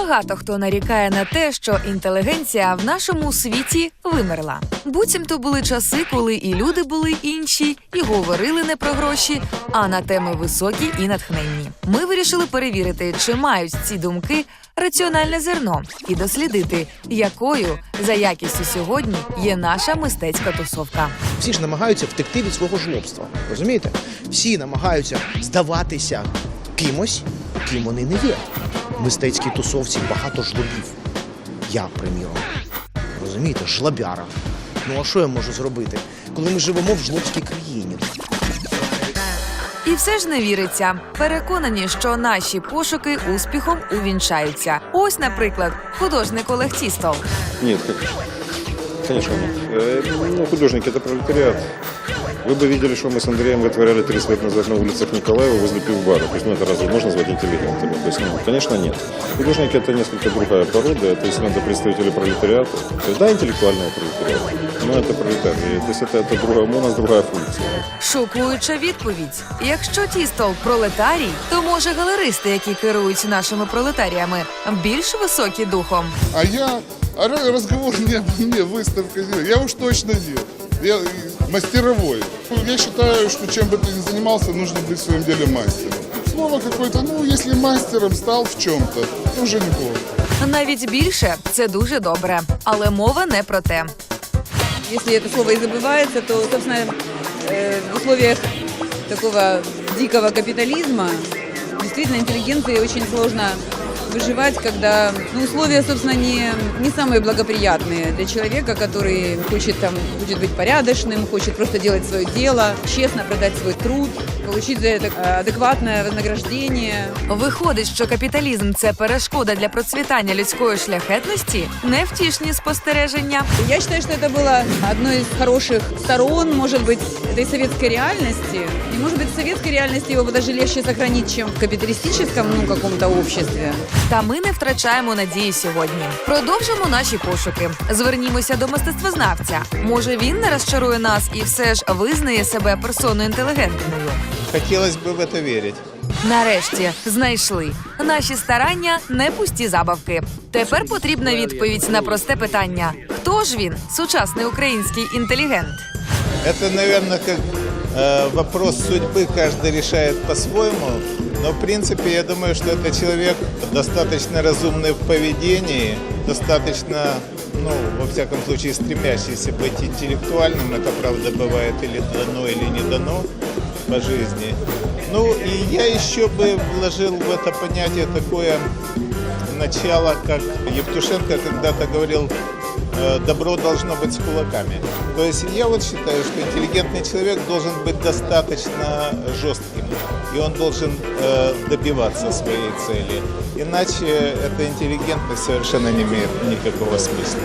Багато хто нарікає на те, що інтелігенція в нашому світі вимерла. Буцімто були часи, коли і люди були інші, і говорили не про гроші, а на теми високі і натхненні. Ми вирішили перевірити, чи мають ці думки раціональне зерно, і дослідити, якою за якістю сьогодні є наша мистецька тусовка. Всі ж намагаються втекти від свого жлобства. Розумієте? Всі намагаються здаватися кимось, ким вони не є. В мистецькій тусовці багато жлобів. Я, приміром. Розумієте, жлобяра. Ну а що я можу зробити, коли ми живемо в жлобській країні? І все ж не віриться. Переконані, що наші пошуки успіхом увінчаються. Ось, наприклад, художник Олег Тістол. Нет, конечно. Конечно нет. Э, Ну, художник это пролетариат. Вы бы видели, что мы с Андреем вытворяли 30 лет назад на улицах Николаева возле пивбара. То есть, ну, это разве можно назвать интеллигентами? То есть, ну, конечно, нет. Художники это несколько другая порода. Это, если надо, представители пролетариата. То есть, да, интеллектуального пролетариата. Но это пролетарии. То есть, это, это другая, у нас другая функция. Шокуюча відповідь. Якщо Тістол пролетарій, то може галеристи, які керують нашими пролетаріями, більш високі духом. А я, а ра- разговор не обо мне, выставка. нет. Я уж точно нет. Я э, мастеровой. Я считаю, что чем бы ты ни занимался, нужно быть в своем деле мастером. Слово какое-то, ну, если мастером стал в чем-то, то уже неплохо. Навіть більше це дуже добре, але мова не про те. Если это слово и забывается, то, собственно, э, в условиях такого дикого капитализма действительно интеллигенции очень сложно выживать, когда ну, условия, собственно, не, не самые благоприятные для человека, который хочет там, хочет быть порядочным, хочет просто делать свое дело, честно продать свой труд, получить за это э, адекватное вознаграждение. Виходить, що капіталізм це перешкода для процвітання людської шляхетності, невтішні спостереження. Я считаю, что это было одной из хороших сторон, может быть, этой советской реальности. И, может быть, в советской реальности его даже легче сохранить, чем в капиталистическом, ну, каком-то обществе. Та ми не втрачаємо надії сьогодні. Продовжимо наші пошуки. Звернімося до мистецтвознавця. Може, він не розчарує нас і все ж визнає себе персоною інтелігентною. Хотелось бы в это верить. Нарешті знайшли наші старання не пусті забавки. Тепер потрібна відповідь на просте питання: хто ж він, сучасний український інтелігент? Это, наверное, как э, вопрос судьбы, каждый решает по-своему. Но, в принципе, я думаю, что это человек достаточно разумный в поведении, достаточно, ну, во всяком случае, стремящийся быть интеллектуальным. Это, правда, бывает или дано, или не дано по жизни. Ну, и я еще бы вложил в это понятие такое начало, как Евтушенко когда-то говорил, добро должно быть с кулаками. То есть я вот считаю, что интеллигентный человек должен быть достаточно жестким, и он должен э, добиваться своей цели. Иначе эта интеллигентность совершенно не имеет никакого смысла.